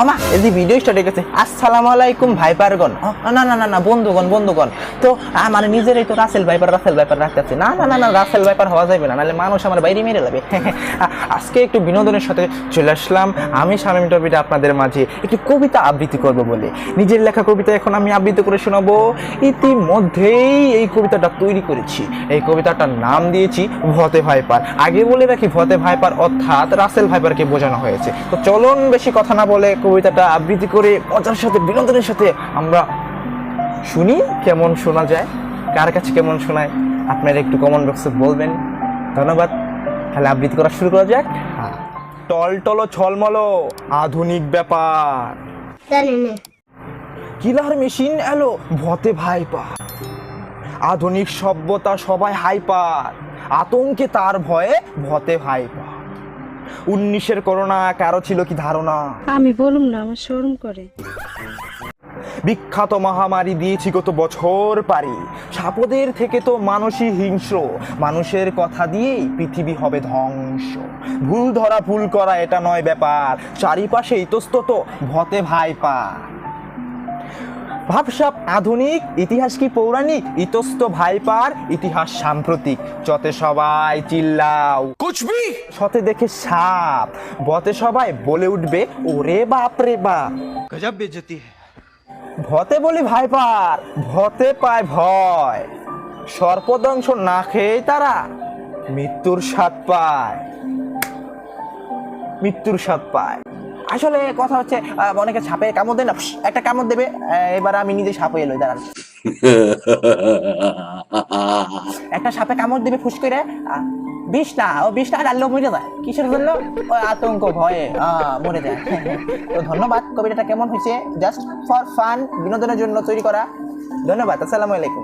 আমা এই video start গেছে। আলাইকুম না না না না, বন্ধুগণ বন্ধুগণ। তো তো রাসেল ভাইপার রাসেল ভাইপার রাখতেছে। না না না না রাসেল ভাইপার হওয়া যাবে না, নাহলে মানুষ আমার বাইরে মেরে আজকে একটু বিনোদনের সাথে চলে আসলাম। আমি শামীম টপিটা আপনাদের মাঝে একটি কবিতা আবৃত্তি করব বলে। নিজের লেখা কবিতা এখন আমি আবৃত্তি করে শোনাবো। ইতিমধ্যেই এই কবিতাটা তৈরি করেছি। এই কবিতাটার নাম দিয়েছি ভতে ভাইপার। আগে বলে রাখি ভতে ভাইপার অর্থাৎ রাসেল ভাইপারকে বোঝানো হয়েছে। তো চলুন বেশি কথা না বলে কবিতাটা আবৃত্তি করে মজার সাথে বিনোদনের সাথে আমরা শুনি কেমন শোনা যায় কার কাছে কেমন শোনায় আপনারা একটু কমেন্ট বক্সে বলবেন। ধন্যবাদ। তাহলে আবৃত্তি করা শুরু করা যাক। হ্যাঁ। টলটলো ছলমলো আধুনিক ব্যাপার। জানি না। কিলার মেশিন এলো ভতে ভাইপা। আধুনিক সভ্যতা সবাই হাইপার। আতঙ্কে তার ভয়ে ভতে ভাইপা। উনিশের করোনা কারও ছিল কি ধারণা? আমি বলুম না আমার শরম করে। বিখ্যাত মহামারী দিয়েছি গত বছর পারি। সাপদের থেকে তো মানুষই হিংস্র। মানুষের কথা দিয়েই পৃথিবী হবে ধ্বংস। ভুল ধরা ভুল করা এটা নয় ব্যাপার। চারিপাশে ইতস্তত ভতে ভাইপা ভাবসাব আধুনিক ইতিহাস কি পৌরাণিক? ইতস্ত ভাইপার ইতিহাস সাম্প্রতিক। চতে সবাই চিল্লাও। কুচবি সতে দেখে সাপ। বতে সবাই বলে উঠবে ওরে বাপ রে বাপ গজব বেজতি ভতে বলি ভাইপার ভতে পায় ভয়। সর্পদংশ না খেয়ে তারা মৃত্যুর স্বাদ পায়। মৃত্যুর স্বাদ পায়। আসলে কথা হচ্ছে অনেকে ছাপে কামড় দেয় না একটা কামড় দেবে এবার আমি নিজে সাপ হয়ে লই দাঁড়ান। একটা সাপে কামড় দেবে ফুস করে আহ, বিষ না ও বিষটা ডাললেও মরে যায়। কিসের জন্য? আতঙ্ক ভয়ে মরে যায়। তো ধন্যবাদ কবিতাটা কেমন হয়েছে? জাস্ট ফর ফান বিনোদনের জন্য তৈরি করা। ধন্যবাদ আসসালামু আলাইকুম।